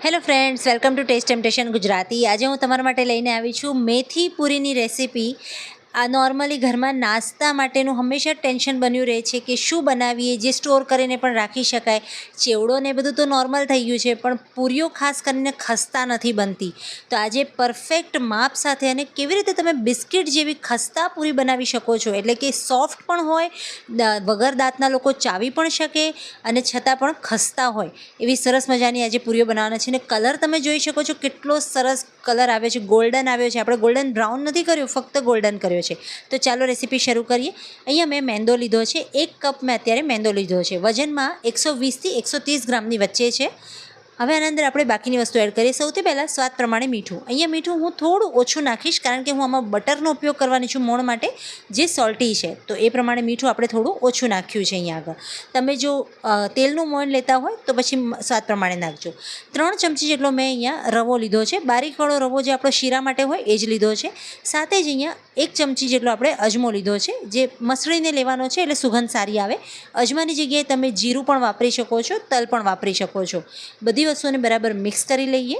Hello friends welcome to taste temptation Gujarati આજે હું તમારા માટે લઈને આવી છું મેથી પૂરીની રેસીપી આ નોર્મલી ઘરમાં નાસ્તા માટેનું હંમેશા ટેન્શન બન્યું રહે છે કે શું બનાવીએ, જે સ્ટોર કરીને પણ રાખી શકાય. ચેવડો ને બધું તો નોર્મલ થઈ ગયું છે, પણ પૂરીઓ ખાસ કરીને ખસ્તા નથી બનતી. તો આજે પરફેક્ટ માપ સાથે અને કેવી રીતે તમે બિસ્કિટ જેવી ખસ્તા પૂરી બનાવી શકો છો? એટલે કે સોફ્ટ પણ હોય વગર દાંતના લોકો ચાવી પણ શકે અને છતાં પણ ખસ્તા હોય. એવી સરસ મજાની આજે પૂરીઓ બનાવવાના છે અને કલર તમે જોઈ શકો છો, કેટલો સરસ કલર આવ્યો છે. ગોલ્ડન આવ્યો છે. આપણે ગોલ્ડન બ્રાઉન નથી કર્યો, ફક્ત ગોલ્ડન કર્યો છે. તો ચાલો રેસીપી શરૂ કરીએ. અહીંયા મેં મેંદો લીધો છે. એક કપ મેં અત્યારે મેંદો લીધો છે. વજનમાં એકસો વીસથી એકસો ત્રીસ ગ્રામની વચ્ચે છે. હવે આના અંદર આપણે બાકીની વસ્તુ એડ કરીએ. સૌથી પહેલાં સ્વાદ પ્રમાણે મીઠું. અહીંયા મીઠું હું થોડું ઓછું નાખીશ કારણ કે હું આમાં બટરનો ઉપયોગ કરવાની છું મોણ માટે, જે સોલ્ટી છે. તો એ પ્રમાણે મીઠું આપણે થોડું ઓછું નાખ્યું છે અહીંયા આગળ. તમે જો તેલનું મોણ લેતા હોય તો પછી સ્વાદ પ્રમાણે નાખજો. ત્રણ ચમચી જેટલો મેં અહીંયા રવો લીધો છે. બારીકવાળો રવો જે આપણો શીરા માટે હોય એ જ લીધો છે. સાથે જ અહીંયા એક ચમચી જેટલો આપણે અજમો લીધો છે, જે મસળીને લેવાનો છે એટલે સુગંધ સારી આવે. અજમાની જગ્યાએ તમે જીરું પણ વાપરી શકો છો, તલ પણ વાપરી શકો છો. બધી વસ્તુઓને બરાબર મિક્સ કરી લઈએ.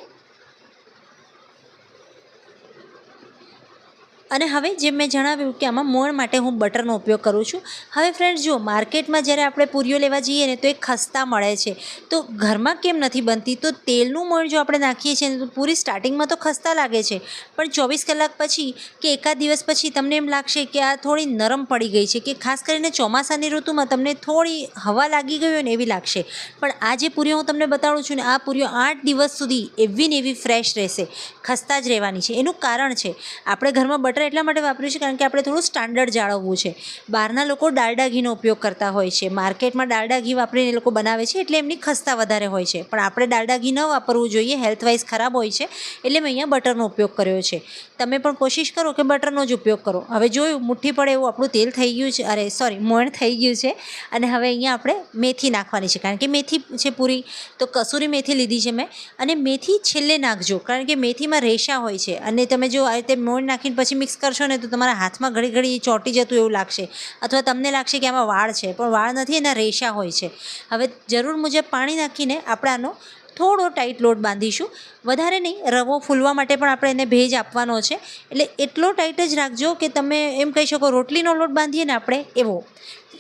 અને હવે જેમ મેં જણાવ્યું કે આમાં મોણ માટે હું બટરનો ઉપયોગ કરું છું. હવે ફ્રેન્ડ્સ જુઓ માર્કેટમાં જ્યારે આપણે પૂરીઓ લેવા જઈએ ને તો એ ખસ્તા મળે છે. તો ઘરમાં કેમ નથી બનતી? તો તેલનું મોણ જો આપણે નાખીએ છીએ તો પૂરી સ્ટાર્ટિંગમાં તો ખસ્તા લાગે છે. પણ ચોવીસ કલાક પછી કે એકાદ દિવસ પછી તમને એમ લાગશે કે આ થોડી નરમ પડી ગઈ છે કે ખાસ કરીને ચોમાસાની ઋતુમાં તમને થોડી હવા લાગી ગઈ હોય ને એવી લાગશે. પણ આ જે પૂરીઓ હું તમને બતાડું છું ને, આ પૂરીઓ આઠ દિવસ સુધી એવી ને એવી ફ્રેશ રહેશે. ખસ્તા જ રહેવાની છે. એનું કારણ છે, આપણે ઘરમાં બટર એટલા માટે વાપર્યું છે કારણ કે આપણે થોડું સ્ટાન્ડર્ડ જાળવવું છે. બહારના લોકો ડાલડા ઘીનો ઉપયોગ કરતા હોય છે. માર્કેટમાં ડાલડા ઘી વાપરીને એ લોકો બનાવે છે એટલે એમની ખસ્તા વધારે હોય છે. પણ આપણે ડાલડા ઘી ન વાપરવું જોઈએ હેલ્થ વાઇઝ ખરાબ હોય છે એટલે મેં અહીંયા બટરનો ઉપયોગ કર્યો છે. તમે પણ કોશિશ કરો કે બટરનો જ ઉપયોગ કરો. હવે જોયું, મુઠ્ઠી પડે એવું આપણું તેલ થઈ ગયું છે. અરે સોરી મોણ થઈ ગયું છે. અને હવે અહીંયા આપણે મેથી નાખવાની છે. કારણ કે મેથી છે પૂરી. તો કસૂરી મેથી લીધી છે મેં. અને મેથી છેલ્લે નાખજો. કારણ કે મેથીમાં રેશા હોય છે. અને તમે જો આ રીતે મોણ નાખીને પછી મિક્સ કરશો ને તો તમારા હાથમાં ઘડી ઘડી ચોંટી જતું એવું લાગશે. અથવા તમને લાગશે કે આમાં વાળ છે, પણ વાળ નથી, એના રેશા હોય છે. હવે જરૂર મુજબ પાણી નાખીને આપણે આનો થોડો ટાઈટ લોટ બાંધીશું. વધારે નહીં, રવો ફૂલવા માટે પણ આપણે એને ભેજ આપવાનો છે. એટલે એટલો ટાઈટ જ રાખજો કે તમે એમ કહી શકો રોટલીનો લોટ બાંધીએ ને આપણે એવો.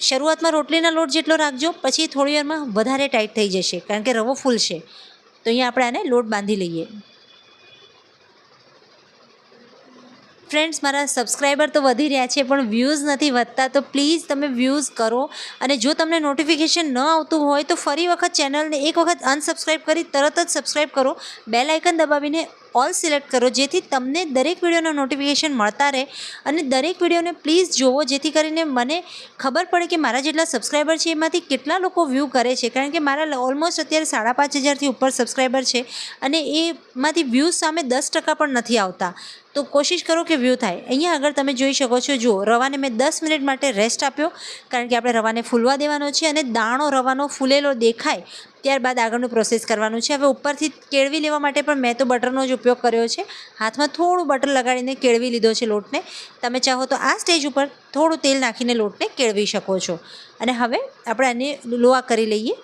શરૂઆતમાં રોટલીના લોટ જેટલો રાખજો, પછી થોડી વારમાં વધારે ટાઈટ થઈ જશે, કારણ કે રવો ફૂલશે. તો અહીંયા આપણે આને લોટ બાંધી લઈએ. ફ્રેન્ડ્સ મારા સબસ્ક્રાઈબર તો વધી રહ્યા છે, પણ વ્યૂઝ નથી વધતા, તો પ્લીઝ તમે વ્યૂઝ કરો. અને જો તમને નોટિફિકેશન ન આવતું હોય, તો ફરી વખત ચેનલને એક વખત અનસબસ્ક્રાઈબ કરી, તરત જ સબસ્ક્રાઈબ કરો. બેલ આઇકન દબાવીને ઓલ સિલેક્ટ કરો. જેથી તમને દરેક વિડીયોનો નોટિફિકેશન મળતા રહે અને દરેક વિડીયોને પ્લીઝ જોવો. જેથી કરીને મને ખબર પડે કે મારા જેટલા સબસ્ક્રાઈબર છે, એમાંથી કેટલા લોકો વ્યૂ કરે છે. કારણ કે મારા ઓલમોસ્ટ અત્યારે સાડા પાંચ હજારથી ઉપર સબસ્ક્રાઈબર છે અને એમાંથી વ્યૂઝ સામે દસ ટકા પણ નથી આવતા. તો કોશિશ કરો કે વ્યૂ થાય. અહીંયા આગળ તમે જોઈ શકો છો, જુઓ, રવાને મેં દસ મિનિટ માટે રેસ્ટ આપ્યો. કારણ કે આપણે રવાને ફૂલવા દેવાનો છે અને દાણો રવાનો ફૂલેલો દેખાય ત્યારબાદ આગળનું પ્રોસેસ કરવાનું છે. હવે ઉપરથી કેળવી લેવા માટે પણ મેં તો બટરનો જ ઉપયોગ કર્યો છે. હાથમાં થોડું બટર લગાડીને કેળવી લીધો છે લોટને. તમે ચાહો તો આ સ્ટેજ ઉપર થોડું તેલ નાખીને લોટને કેળવી શકો છો. અને હવે આપણે આને લોઆ કરી લઈએ.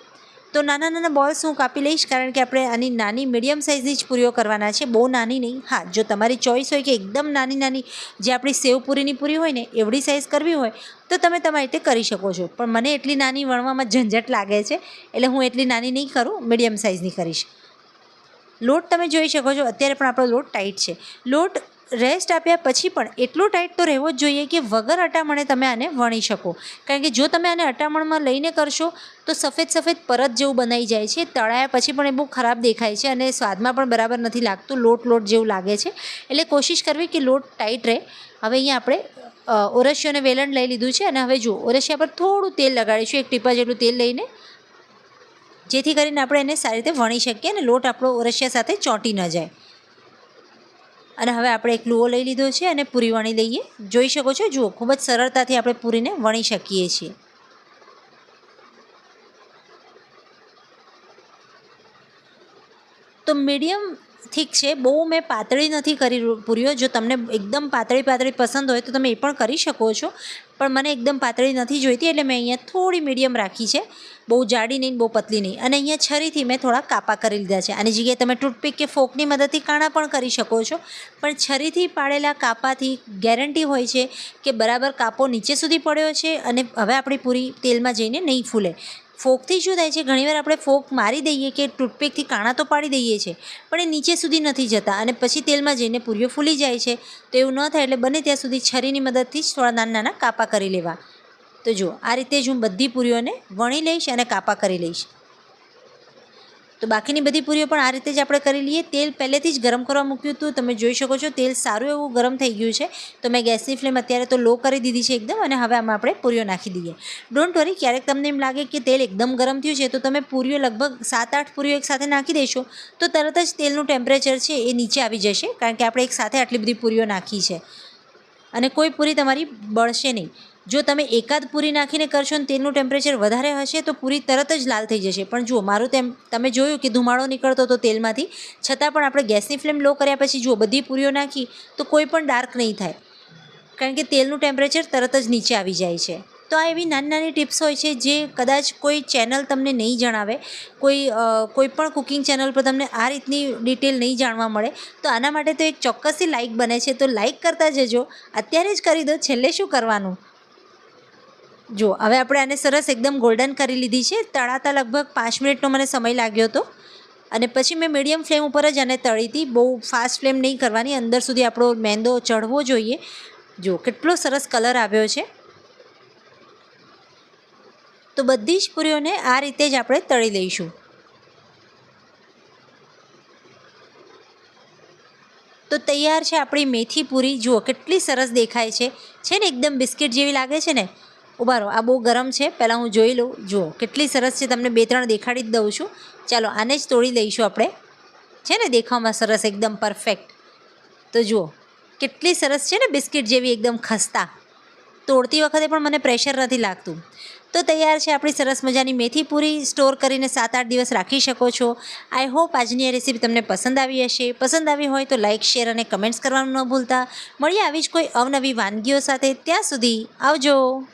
તો નાના નાના બોલ્સ હું કાપી લઈશ કારણ કે આપણે આની નાની મીડિયમ સાઇઝની જ પૂરીઓ કરવાના છે, બહુ નાની નહીં. હા, જો તમારી ચોઈસ હોય કે એકદમ નાની નાની જે આપણી સેવ પૂરીની પૂરી હોય ને, એવડી સાઇઝ કરવી હોય, તો તમે તમારી રીતે કરી શકો છો. પણ મને એટલી નાની વણવામાં ઝંઝટ લાગે છે, એટલે હું એટલી નાની નહીં કરું, મીડિયમ સાઇઝની કરીશ. લોટ તમે જોઈ શકો છો, અત્યારે પણ આપણો લોટ ટાઈટ છે. લોટ રેસ્ટ આપ્યા પછી પણ એટલો ટાઈટ તો રહેવો જ જોઈએ કે વગર અટામણે તમે આને વણી શકો. કારણ કે જો તમે આને અટામણમાં લઈને કરશો, તો સફેદ સફેદ પરત જેવું બનાવી જાય છે. તળાયા પછી પણ એ બહુ ખરાબ દેખાય છે અને સ્વાદમાં પણ બરાબર નથી લાગતું, લોટ લોટ જેવું લાગે છે. એટલે કોશિશ કરવી કે લોટ ટાઈટ રહે. હવે અહીંયા આપણે ઓરસિયોને વેલણ લઈ લીધું છે અને હવે જુઓ, ઓરસિયા પર થોડું તેલ લગાડીશું, એક ટીપા જેટલું તેલ લઈને. જેથી કરીને આપણે એને સારી રીતે વણી શકીએ અને લોટ આપણો ઓરસિયા સાથે ચોંટી ન જાય. અને હવે આપણે એક લુઓ લઈ લીધો છે અને પૂરી વણી લઈએ. જોઈ શકો છો? જુઓ, ખૂબ જ સરળતાથી આપણે પૂરીને વણી શકીએ છીએ. તો મીડિયમ ઠીક છે, બહુ મેં પાતળી નથી કરી પૂરીઓ. જો તમને એકદમ પાતળી પાતળી પસંદ હોય તો તમે એ પણ કરી શકો છો. પણ મને એકદમ પાતળી નથી જોઈતી એટલે મેં અહીંયા થોડી મીડિયમ રાખી છે. બહુ જાડી નહીં બહુ પતલી નહીં. અને અહીંયા છરીથી મેં થોડા કાપા કરી લીધા છે. આની જગ્યાએ તમે ટૂથપીક કે ફોકની મદદથી કાણા પણ કરી શકો છો. પણ છરીથી પાડેલા કાપાથી ગેરંટી હોય છે કે બરાબર કાપો નીચે સુધી પડ્યો છે અને હવે આપણી પૂરી તેલમાં જઈને નહીં ફૂલે. ફોકથી શું થાય છે? ઘણીવાર આપણે ફોક મારી દઈએ કે ટૂથપેકથી કાણા તો પાડી દઈએ છીએ પણ એ નીચે સુધી નથી જતા અને પછી તેલમાં જઈને પૂરીઓ ફૂલી જાય છે. તો એવું ન થાય એટલે બને ત્યાં સુધી છરીની મદદથી જ થોડા નાના નાના કાપા કરી લેવા. તો જુઓ, આ રીતે જ હું બધી પૂરીઓને વણી લઈશ અને કાપા કરી લઈશ. તો બાકીની બધી પૂરીઓ પણ આ રીતે જ આપણે કરી લઈએ. તેલ પહેલેથી જ ગરમ કરવા મૂક્યું હતું. તમે જોઈ શકો છો, તેલ સારું એવું ગરમ થઈ ગયું છે. તો મેં ગેસની ફ્લેમ અત્યારે તો લો કરી દીધી છે એકદમ અને હવે આમાં આપણે પૂરીઓ નાખી દઈએ. ડોન્ટ વરી ક્યારેક તમને એમ લાગે કે તેલ એકદમ ગરમ થયું છે, તો તમે પૂરીઓ લગભગ સાત આઠ પૂરીઓ એકસાથે નાખી દેશો, તો તરત જ તેલનું ટેમ્પરેચર છે એ નીચે આવી જશે, કારણ કે આપણે એકસાથે આટલી બધી પૂરીઓ નાખી છે. અને કોઈ પૂરી તમારી બળશે નહીં. જો તમે એકાદ પૂરી નાખીને કરશો ને તેલનું ટેમ્પરેચર વધારે હશે તો પૂરી તરત જ લાલ થઈ જશે. પણ જુઓ, મારું તેમ, તમે જોયું કે ધુમાડો નીકળતો હતો તેલમાંથી. છતાં પણ આપણે ગેસની ફ્લેમ લો કર્યા પછી જુઓ, બધી પૂરીઓ નાખી તો કોઈ પણ ડાર્ક નહીં થાય. કારણ કે તેલનું ટેમ્પરેચર તરત જ નીચે આવી જાય છે. તો આ એવી નાની નાની ટિપ્સ હોય છે જે કદાચ કોઈ ચેનલ તમને નહીં જણાવે, કોઈ કોઈ પણ કુકિંગ ચેનલ પર તમને આ રીતની ડિટેલ નહીં જાણવા મળે, તો આના માટે તો એક ચોક્કસથી લાઇક બને છે. તો લાઇક કરતા જજો. અત્યારે જ કરી દો. છેલ્લે શું કરવાનું? જો હવે આપણે આને સરસ એકદમ ગોલ્ડન કરી લીધી છે. તળાતા લગભગ પાંચ મિનિટનો મને સમય લાગ્યો હતો. અને પછી મેં મીડિયમ ફ્લેમ ઉપર જ આને તળી હતી. બહુ ફાસ્ટ ફ્લેમ નહીં કરવાની, અંદર સુધી આપણો મેંદો ચઢવો જોઈએ. જો કેટલો સરસ કલર આવ્યો છે. તો બધી જ પૂરીઓને આ રીતે જ આપણે તળી લઈશું. તો તૈયાર છે આપણી મેથી પૂરી. જુઓ, કેટલી સરસ દેખાય છે. છે ને એકદમ બિસ્કિટ જેવી લાગે છે ને? ઊભા રહો, આ બહુ ગરમ છે. પહેલાં હું જોઈ લઉં. જુઓ, કેટલી સરસ છે. તમને બે ત્રણ દેખાડી જ દઉં છું. ચાલો, આને જ તોડી લઈશું આપણે. છે ને, દેખાવમાં સરસ, એકદમ પરફેક્ટ તો જુઓ, કેટલી સરસ છે ને, બિસ્કિટ જેવી, એકદમ ખસ્તા. તોડતી વખતે પણ મને પ્રેશર નથી લાગતું. તો તૈયાર છે આપણી સરસ મજાની મેથી પૂરી. સ્ટોર કરીને સાત આઠ દિવસ રાખી શકો છો. આઈ હોપ આજની આ રેસીપી તમને પસંદ આવી હશે. પસંદ આવી હોય તો લાઇક શેર અને કમેન્ટ્સ કરવાનું ન ભૂલતા. મળીએ આવી જ કોઈ અવનવી વાનગીઓ સાથે. ત્યાં સુધી આવજો.